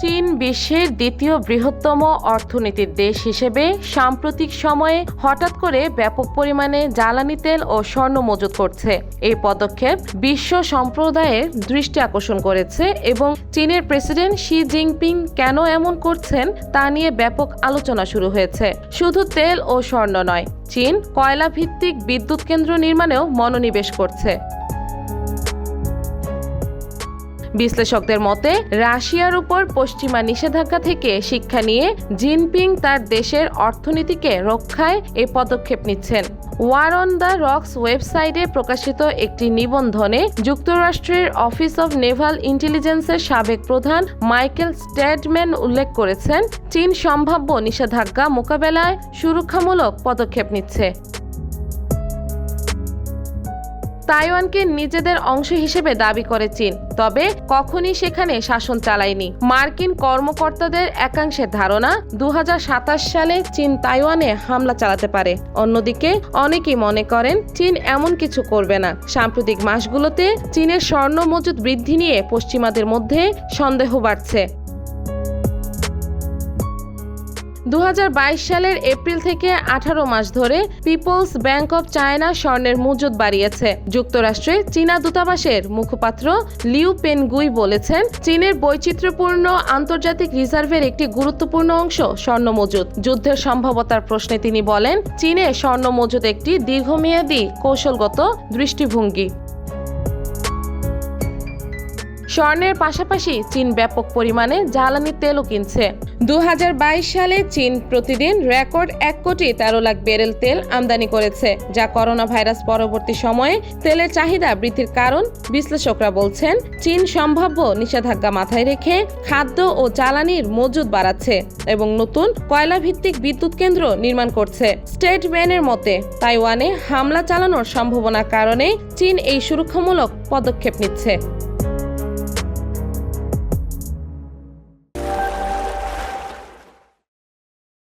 চীন বিশ্বের দ্বিতীয় বৃহত্তম অর্থনীতির দেশ হিসেবে সাম্প্রতিক সময়ে হঠাৎ করে ব্যাপক পরিমাণে জ্বালানি তেল ও স্বর্ণ মজুত করছে। এই পদক্ষেপ বিশ্ব সম্প্রদায়ের দৃষ্টি আকর্ষণ করেছে এবং চীনের প্রেসিডেন্ট শি জিনপিং কেন এমন করছেন তা নিয়ে ব্যাপক আলোচনা শুরু হয়েছে। শুধু তেল ও স্বর্ণ নয়, চীন কয়লা ভিত্তিক বিদ্যুৎ কেন্দ্র নির্মাণেও মনোনিবেশ করছে। বিশ্লেষকদের মতে, রাশিয়ার উপর পশ্চিমা নিষেধাজ্ঞা থেকে শিক্ষা নিয়ে জিনপিং তার দেশের অর্থনীতিকে রক্ষায় এ পদক্ষেপ নিচ্ছেন। ওয়ার অন দ্য রক্স ওয়েবসাইটে প্রকাশিত একটি নিবন্ধনে যুক্তরাষ্ট্রের অফিস অব নেভাল ইন্টেলিজেন্সের সাবেক প্রধান মাইকেল স্ট্যাডম্যান উল্লেখ করেছেন, চীন সম্ভাব্য নিষেধাজ্ঞা মোকাবেলায় সুরক্ষামূলক পদক্ষেপ নিচ্ছে। তাইওয়ানকে নিজেদের অংশ হিসেবে দাবি করে চীন, তবে কখনই সেখানে শাসন চালায়নি। মার্কিন কর্মকর্তাদের একাংশের ধারণা দু হাজার সাতাশ সালে চীন তাইওয়ানে হামলা চালাতে পারে। অন্যদিকে, অনেকেই মনে করেন চীন এমন কিছু করবে না। সাম্প্রতিক মাসগুলোতে চীনের স্বর্ণ মজুদ বৃদ্ধি নিয়ে পশ্চিমাদের মধ্যে সন্দেহ বাড়ছে। দু হাজার বাইশ সালের এপ্রিল থেকে আঠারো মাস ধরে পিপলস ব্যাংক অব চায়না স্বর্ণের মজুদ বাড়িয়েছে। যুক্তরাষ্ট্রে চীনা দূতাবাসের মুখপাত্র লিউ পেনগুই বলেছেন, চীনের বৈচিত্র্যপূর্ণ আন্তর্জাতিক রিজার্ভের একটি গুরুত্বপূর্ণ অংশ স্বর্ণ মজুদ যুদ্ধের সম্ভাবতার প্রশ্নে তিনি বলেন, চীনে স্বর্ণ মজুদ একটি দীর্ঘমেয়াদী কৌশলগত দৃষ্টিভঙ্গি। স্বর্ণের পাশাপাশি চীন ব্যাপক পরিমাণে জ্বালানি তেলও কিনছে। দু হাজার বাইশ সালে চীন প্রতিদিন রেকর্ড এক কোটি তেরো লাখ বেরেল তেল আমদানি করেছে, যা করোনা ভাইরাস পরবর্তী সময়ে তেলের চাহিদা বৃদ্ধির কারণ বিশ্লেষকরা বলছেন, চীন সম্ভাব্য নিষেধাজ্ঞা মাথায় রেখে খাদ্য ও জ্বালানির মজুদ বাড়াচ্ছে এবং নতুন কয়লা ভিত্তিক বিদ্যুৎ কেন্দ্র নির্মাণ করছে। স্টেটম্যানের মতে, তাইওয়ানে হামলা চালানোর সম্ভাবনার কারণে চীন এই সুরক্ষামূলক পদক্ষেপ নিচ্ছে।